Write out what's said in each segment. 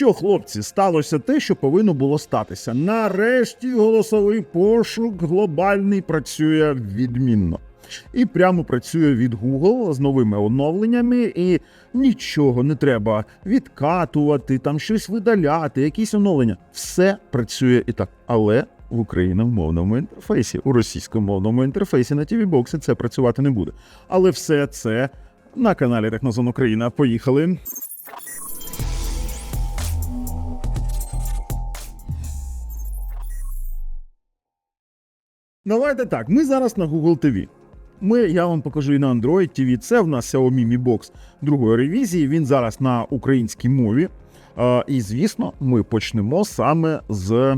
Що, хлопці, сталося те, що повинно було статися. Нарешті голосовий пошук глобальний працює відмінно. І прямо працює від Google з новими оновленнями, і нічого не треба відкатувати, там щось видаляти, якісь оновлення. Все працює і так. Але в україномовному інтерфейсі, у російськомовному інтерфейсі на TV Box це працювати не буде. Але все це на каналі Технозон Україна. Поїхали. Давайте так. Ми зараз на Google TV. Ми, я вам покажу і на Android TV. Це в нас Xiaomi Mi Box другої ревізії. Він зараз на українській мові. І звісно, ми почнемо саме з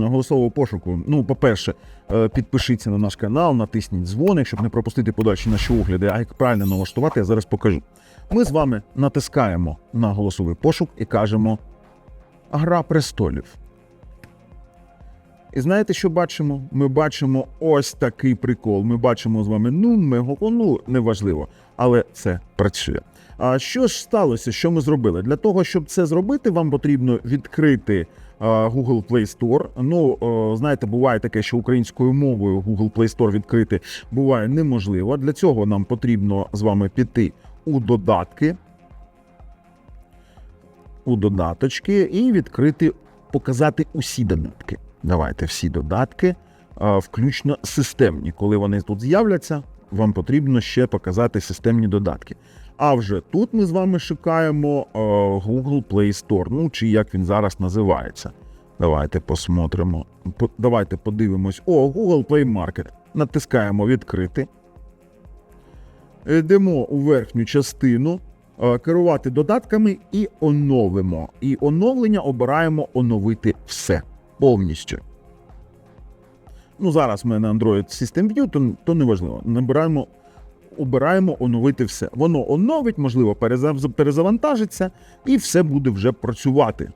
голосового пошуку. Ну, по-перше, е, підпишіться на наш канал, натисніть дзвоник, щоб не пропустити подальші наші огляди. А як правильно налаштувати, я зараз покажу. Ми з вами натискаємо на голосовий пошук і кажемо Гра престолів. І знаєте, що бачимо? Ми бачимо ось такий прикол. Ми бачимо з вами ну, мего, ну неважливо, але це працює. А що ж сталося? Що ми зробили? Для того, щоб це зробити, вам потрібно відкрити Google Play Store. Ну, знаєте, буває таке, що українською мовою Google Play Store відкрити буває неможливо. Для цього нам потрібно з вами піти у додатки. У додаточки і відкрити, показати усі додатки. Давайте всі додатки, включно системні. Коли вони тут з'являться, вам потрібно ще показати системні додатки. А вже тут ми з вами шукаємо Google Play Store, ну чи як він зараз називається. Давайте посмотримо. По- Давайте подивимось. О, Google Play Market. Натискаємо відкрити. Йдемо у верхню частину, е, керувати додатками і оновимо. І оновлення обираємо оновити все повністю. Ну, зараз ми на Android System View, то, то не важливо. Набираємо, обираємо оновити все. Воно оновить, можливо, перезавантажиться, і все буде вже працювати.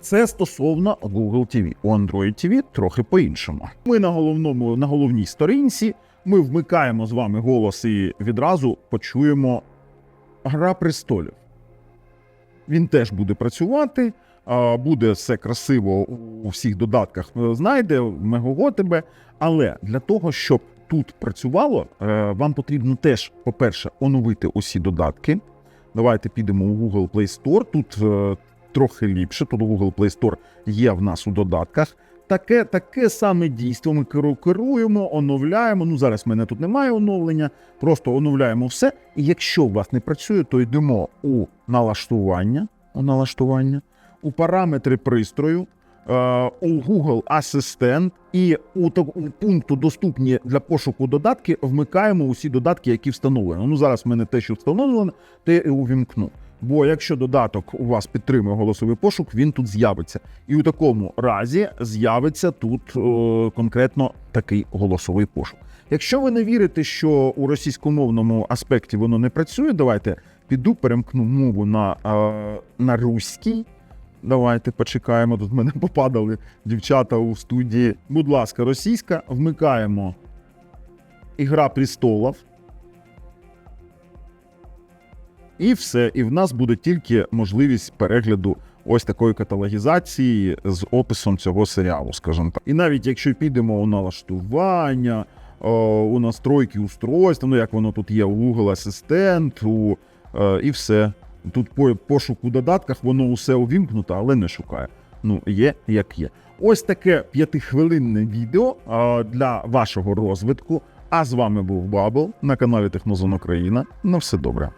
Це стосовно Google TV. У Android TV трохи по-іншому. Ми на головному на головній сторінці. Ми вмикаємо з вами голос і відразу почуємо Гра престолів. Він теж буде працювати, буде все красиво у всіх додатках е, знайде, в Мегого тебе. Але для того, щоб тут працювало, е, вам потрібно теж, по-перше, оновити усі додатки. Давайте підемо у Google Play Store. Тут е, трохи ліпше. Тут Google Play Store є в нас у додатках. Таке, таке саме дійство. Ми керу- керуємо, оновляємо. Ну зараз в мене тут немає оновлення. Просто оновляємо все. І якщо у вас не працює, то йдемо у налаштування, у налаштування, у параметри пристрою, е, у Google Асистент і у пункту доступні для пошуку додатки вмикаємо усі додатки, які встановлені. Ну зараз в мене те, що встановлено, те і увімкну. Бо якщо додаток у вас підтримує голосовий пошук, він тут з'явиться. І у такому разі з'явиться тут е, конкретно такий голосовий пошук. Якщо ви не вірите, що у російськомовному аспекті воно не працює, давайте піду, перемкну мову на, е, на руський. Давайте почекаємо. Тут в мене попадали дівчата у студії. Будь ласка, російська, вмикаємо Ігра престолів. І все. І в нас буде тільки можливість перегляду ось такої каталогізації з описом цього серіалу, скажімо так. І навіть якщо підемо у налаштування, у настройки устройства, ну як воно тут є, у Google Асистент, у, е, і все. Тут по пошук у додатках, воно усе увімкнуто, але не шукає. Ну, є як є. Ось таке п'ятихвилинне відео а, для вашого розвитку. А з вами був Бабл на каналі Технозон Україна. На все добре.